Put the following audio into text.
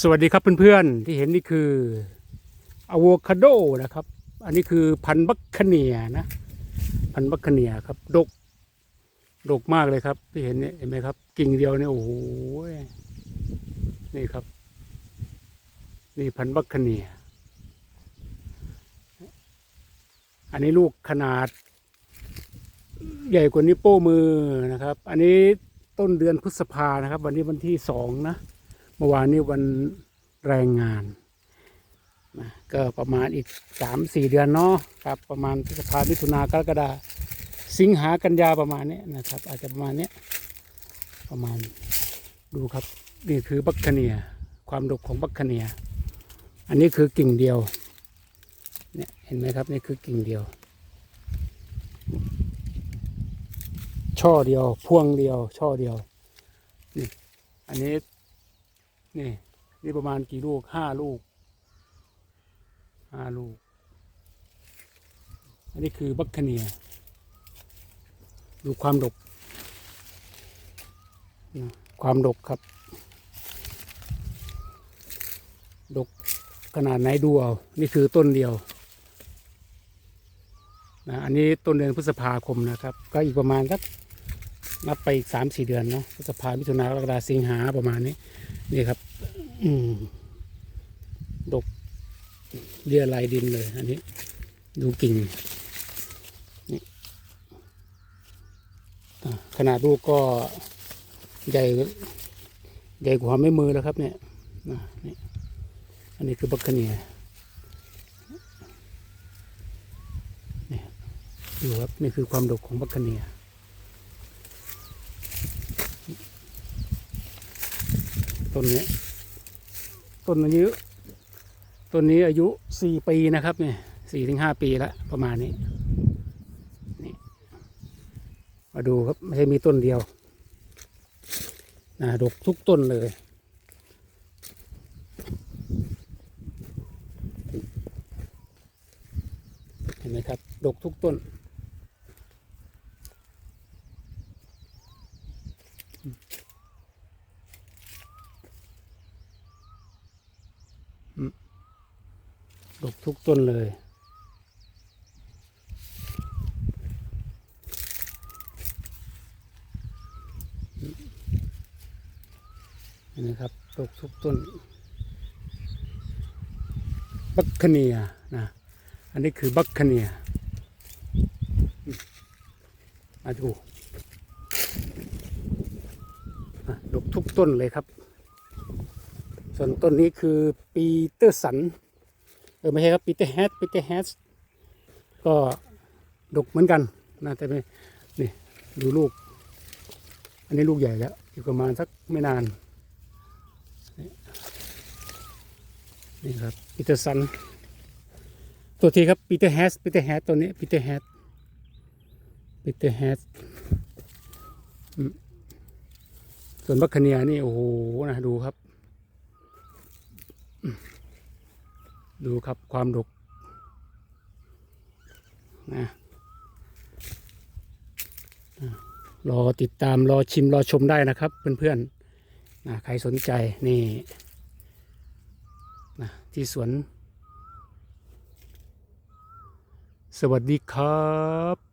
สวัสดีครับเพื่อนๆที่เห็นนี่คืออะโวคาโดนะครับ อันนี้คือพันธุ์บัคคเนียนะ พันธุ์บัคคเนียครับ ดก ดกมากเลยครับ ที่เห็นเนี่ยเห็นไหมครับ กิ่งเดียวเนี่ยโอ้โหนี่ครับ นี่พันธุ์บัคคเนีย อันนี้ลูกขนาด ใหญ่กว่านิ้วโป้มือนะครับ อันนี้ต้นเดือนพฤษภานะครับ วันนี้วันที่สองนะ มื่อวานนี้วันแรงงานนะก็ประมาณอีกสามสี่เดือนเนาะครับประมาณพฤษภามิถุนากรกฎาสิงหากันยาประมาณนี้นะครับ อาจจะประมาณนี้ประมาณดูครับนี่คือบัคคเนีย ความดกของบัคคเนีย อันนี้คือกิ่งเดียวเนี่ยเห็นไหมครับนี่คือกิ่งเดียว ช่อเดียว พวงเดียว ช่อเดียวนี่อันนี้ นี่นี่ประมาณกี่ลูกห้าลูกห้าลูก อันนี้คือบัคเนีย ดูความดก ความดกครับ ดกขนาดไหนดูเอา นี่คือต้นเดียวนะอันนี้ต้นเดือนพฤษภาคมนะครับ ก็อีกประมาณสัก นับไปอีกสามสี่เดือนเนาะพฤษภามิถุนากรกฎาสิงหาประมาณนี้ นี่ครับ อืมดกเรียลายดินเลย อันนี้ ดูกิ่งขนาดลูกก็ใหญ่ใหญ่กว่าไม่มือแล้วครับ เนี่ยอะนี่อันนี้คือบัคคเนียนี่ดูครับนี่คือความดกของบัคคเนีย ต้นนี้ต้นอายุต้นนี้อายุสี่ปีนะครับเนี่ยสี่ถึงห้าปีแล้วประมาณนี้นี่มาดูครับไม่ใช่มีต้นเดียวนะดกทุกต้นเลยเห็นไหมครับดกทุกต้น ดกทุกต้นเลยนไหมครับดกทุกต้น บัคคเนียนะ อันนี้คือบัคคเนียมาดูอะดกทุกต้นเลยครับ ส่วนต้นนี้คือปีเตอร์สัน เออไม่ใช่ครับปีเตอร์แฮทปีเตอร์แฮทก็ดกเหมือนกันนะแต่ไม่นี่ดูลูก อันนี้ลูกใหญ่แล้วอยู่ประมาณสักไม่นาน นี่นี่ครับปีเตอร์สันตัวทีครับปีเตอร์แฮทปีเตอร์แฮทตัวนี้ปีเตอร์แฮทปีเตอร์แฮทส่วนบัคคเนียนี่โอ้โหนะดูครับ ดูครับความดกนะอะรอติดตามรอชิมรอชมได้นะครับ เพื่อนๆนะใครสนใจนี่นะที่สวน สวัสดีครับ